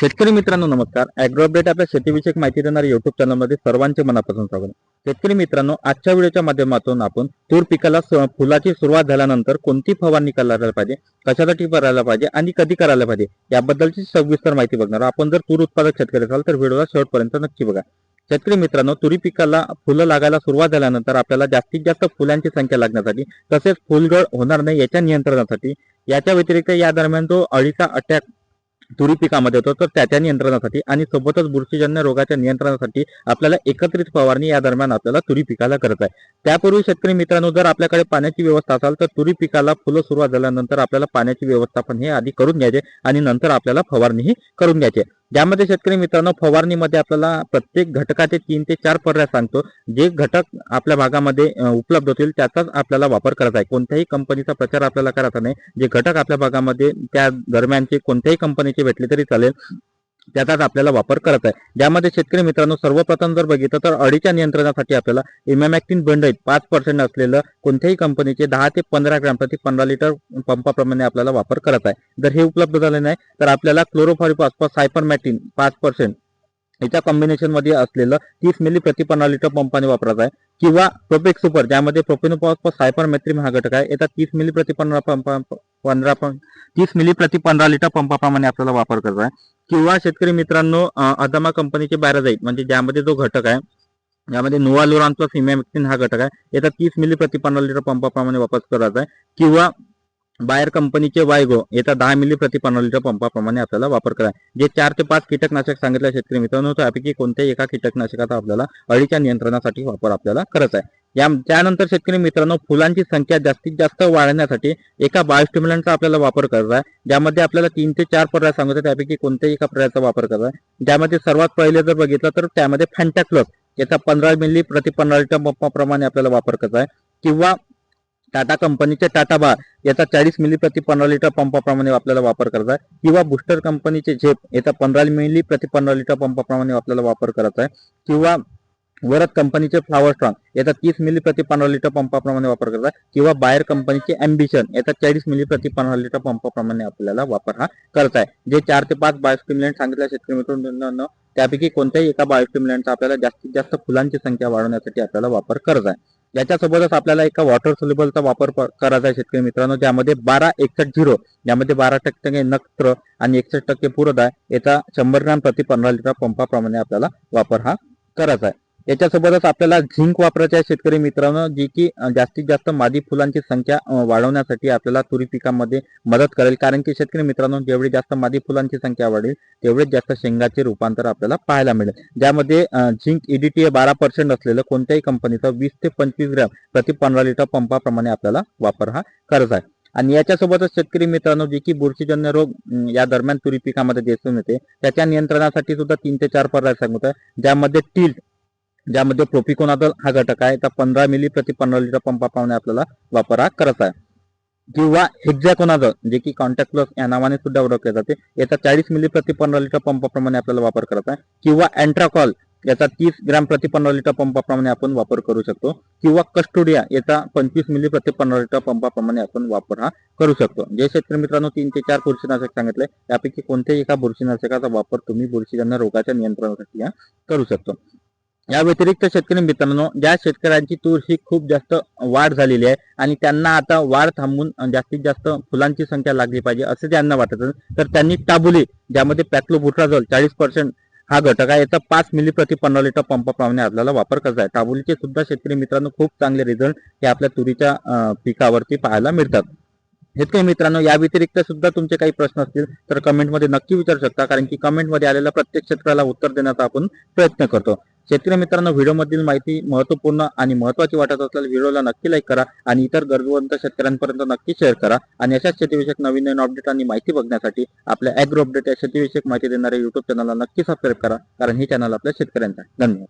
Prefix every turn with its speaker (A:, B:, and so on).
A: शेतकरी मित्रांनो नमस्कार. अॅग्रो अपडेट आपल्या शेतीविषयक माहिती देणाऱ्या युट्यूब चॅनलमध्ये सर्वांचे मनापासून स्वागत. शेतकरी मित्रांनो आजच्या व्हिडिओच्या माध्यमातून आपण तूर पिकाला फुलाची सुरुवात झाल्यानंतर कोणती फवारणी करायला पाहिजे कशासाठी करायला पाहिजे आणि कधी करायला पाहिजे याबद्दलची सविस्तर माहिती बघणार. आपण जर तूर उत्पादक शेतकरी असाल तर व्हिडिओला शेवटपर्यंत नक्की बघा. शेतकरी मित्रांनो तुरी पिकाला फुलं लागायला सुरुवात झाल्यानंतर आपल्याला जास्तीत जास्त फुलांची संख्या लागण्यासाठी तसेच फुलगळ होणार नाही याच्या नियंत्रणासाठी याच्या व्यतिरिक्त या दरम्यान जो अळीचा अटॅक तुरी पिकामध्ये होतो तर त्याच्या नियंत्रणासाठी आणि सोबतच बुरशीजन्य रोगाच्या नियंत्रणासाठी आपल्याला एकत्रित फवारणी या दरम्यान आपल्याला तुरी पिकाला करत आहे त्यापूर्वी शेतकरी मित्रांनो जर आपल्याकडे पाण्याची व्यवस्था असाल तर तुरी पिकाला फुलं सुरुवात झाल्यानंतर आपल्याला पाण्याची व्यवस्थापन हे आधी करून घ्यायचे आणि नंतर आपल्याला फवारणीही करून घ्यायचे. ज्यामध्ये शेतकरी मित्रांनो फवारणीमध्ये आपल्याला प्रत्येक घटकाचे तीन ते चार पर्याय सांगतो. जे घटक आपल्या भागामध्ये उपलब्ध होतील त्याचाच आपल्याला वापर करायचा आहे. कोणत्याही कंपनीचा प्रचार आपल्याला करायचा नाही. जे घटक आपल्या भागामध्ये त्या दरम्यानचे कोणत्याही कंपनीचे भेटले तरी चालेल. त्याचाच आपल्याला वापर करत आहे. ज्यामध्ये शेतकरी मित्रांनो सर्वप्रथम जर बघितलं तर अडीच्या नियंत्रणासाठी आपल्याला इमॅमॅक्टिन बंडाईट पाच पर्सेंट असलेलं कोणत्याही कंपनीचे दहा ते पंधरा ग्रॅम प्रति पंधरा लिटर पंपाप्रमाणे आपल्याला वापर करत आहे. जर हे उपलब्ध झाले नाही तर आपल्याला क्लोरोफॉरिपास सायपरमॅटिन पाच पर्सेंट याच्या कॉम्बिनेशनमध्ये असलेलं तीस मिली प्रति पंधरा लिटर पंपाने वापरत आहे. किंवा प्रोपेक सुपर ज्यामध्ये प्रोपेनोपॉस सायपरमेट्रिम हा घटक आहे याचा तीस मिली प्रति पंधरा पंधरा तीस मिली प्रति पंधरा लिटर पंपाप्रमाणे आपल्याला वापर करायचा आहे किंवा शेतकरी मित्रांनो अदामा कंपनीचे बॅराजाईट म्हणजे ज्यामध्ये जो घटक आहे यामध्ये नोवालोरान प्लस हा घटक आहे याचा तीस मिली प्रति पंधरा लिटर पंपाप्रमाणे वापर करायचा आहे. किंवा बायर कंपनीचे वायगो याचा दहा मिली प्रति पंधरा लिटर पंपाप्रमाणे आपल्याला वापर करा जे चार ते पाच कीटकनाशक सांगितलं शेतकरी मित्रांनो त्यापैकी कोणत्याही एका कीटकनाशकाचा आपल्याला अळीच्या नियंत्रणासाठी वापर आपल्याला करायचा आहे. या त्यानंतर शेतकरी मित्रांनो फुलांची संख्या जास्तीत जास्त वाढण्यासाठी एका बायोस्टिम्युलंटचा आपल्याला वापर करायचा आहे. ज्यामध्ये आपल्याला तीन ते चार पर्याय सांगतात त्यापैकी कोणत्याही एका पर्यायाचा वापर करायचा आहे. ज्यामध्ये सर्वात पहिले जर बघितलं तर त्यामध्ये फॅन्टॅक्लस याचा पंधरा मिली प्रति पंधरा लिटर पंपाप्रमाणे आपल्याला वापर करायचा आहे. किंवा टाटा कंपनीचे टाटा बार याचा चाळीस मिली प्रति पंधरा लिटर पंपाप्रमाणे आपल्याला वापर करायचा आहे. किंवा बुस्टर कंपनीचे झेप याचा पंधरा मिली प्रति पंधरा लिटर पंपाप्रमाणे आपल्याला वापर करायचा आहे. किंवा वरद कंपनीचे फ्लावर स्ट्रॉंग याचा तीस मिली प्रति पंधरा लिटर पंपाप्रमाणे वापर करायचा आहे किंवा बाहेर कंपनीचे अम्बिशन याचा चाळीस मिली प्रति पंधरा लिटर पंपाप्रमाणे आपल्याला वापर हा करत आहे जे चार ते पाच बायोस्टिम्युलंट सांगितल्या शेतकरी मित्रांनो त्यापैकी कोणत्याही एका बायोस्टिम्युलंटचा आपल्याला जास्तीत जास्त फुलांची संख्या वाढवण्यासाठी आपल्याला वापर करत आहे याच्यासोबतच आपल्याला एका वॉटर सोल्युबलचा वापर करायचा आहे शेतकरी मित्रांनो ज्यामध्ये बारा एकसष्ट झिरो ज्यामध्ये बारा टक्के नत्र आणि एकसष्ट टक्के पुरत आहे याचा शंभर ग्रॅम प्रति पंधरा लिटर पंपाप्रमाणे आपल्याला वापर हा करायचा आहे. याच्यासोबतच आपल्याला झिंक वापरायचे आहे शेतकरी मित्रांनो जी की जास्तीत जास्त मादी फुलांची संख्या वाढवण्यासाठी आपल्याला तुरी पिकामध्ये मदत करेल. कारण की शेतकरी मित्रांनो जेवढी जास्त मादी फुलांची संख्या वाढेल तेवढेच जास्त शेंगाचे रूपांतर आपल्याला पाहायला मिळेल. ज्यामध्ये झिंक ईडीटी बारा पर्सेंट असलेलं कोणत्याही कंपनीचा वीस ते पंचवीस ग्रॅम प्रति पंधरा लिटर पंपाप्रमाणे आपल्याला वापर हा करायचा आहे. आणि याच्यासोबतच शेतकरी मित्रांनो जे की बुरशीजन्य रोग या दरम्यान तुरी पिकामध्ये दिसून येते त्याच्या नियंत्रणासाठी सुद्धा तीन ते चार पर्याय सांगत. आहे ज्यामध्ये टील ज्यामध्ये प्रोपिकोनादल हा घटक आहे. तर पंधरा मिली प्रति पंधरा लिटर पंपा पंपाप्रमाणे आपल्याला वापर हा करायचा आहे. किंवा हेक्झॅकोनाझल जे की कॉन्टॅक्ट प्लस या नावाने सुद्धा ओळखले जाते याचा चाळीस मिली प्रति पंधरा लिटर पंपाप्रमाणे आपल्याला वापर करायचा आहे. किंवा अँट्राकॉल याचा तीस ग्रॅम प्रति पंधरा लिटर पंपाप्रमाणे आपण वापर करू शकतो. किंवा कस्टोडिया याचा पंचवीस मिली प्रति पंधरा लिटर पंपाप्रमाणे आपण वापर हा करू शकतो. जे शेतकरी मित्रांनो तीन ते चार बुरशीनाशक सांगितले त्यापैकी कोणत्याही एका बुरशीनाशकाचा वापर तुम्ही बुरशीजन्य रोगाच्या नियंत्रणासाठी करू शकतो. या व्यतिरिक्त शेतकरी मित्रांनो ज्या शेतकऱ्यांची तूर ही खूप जास्त वाढ झालेली आहे आणि त्यांना आता वाढ थांबून जास्तीत जास्त फुलांची संख्या लागली पाहिजे असं त्यांना वाटत तर त्यांनी टाबुली ज्यामध्ये पॅक्लोबुट्राझोल चाळीस पर्सेंट हा घटक आहे याचा पाच मिली प्रति पंधरा लिटर पंपाप्रमाणे आपल्याला वापर करता आहे टाबुलीचे सुद्धा शेतकरी मित्रांनो खूप चांगले रिझल्ट हे आपल्या तुरीच्या पिकावरती पाहायला मिळतात. शेतकरी मित्रांनो या व्यतिरिक्त सुद्धा तुमचे काही प्रश्न असतील तर कमेंटमध्ये नक्की विचारू शकता कारण की कमेंटमध्ये आलेल्या प्रत्येक शेतकऱ्याला उत्तर देण्याचा आपण प्रयत्न करतो. शेतकरी मित्रांनो व्हिडिओमधील माहिती महत्त्वपूर्ण आणि महत्वाची वाटत असल्यास व्हिडिओला नक्की लाईक करा आणि इतर गरजवंत शेतकऱ्यांपर्यंत नक्की शेअर करा. आणि अशाच शेतीविषयक नवीन नवीन अपडेट आणि माहिती बघण्यासाठी आपल्या ऍग्रो अपडेट या शेतीविषयक माहिती देणाऱ्या युट्यूब चॅनलला नक्की सबस्क्राईब करा कारण हे चॅनल आपल्या शेतकऱ्यांचा धन्यवाद.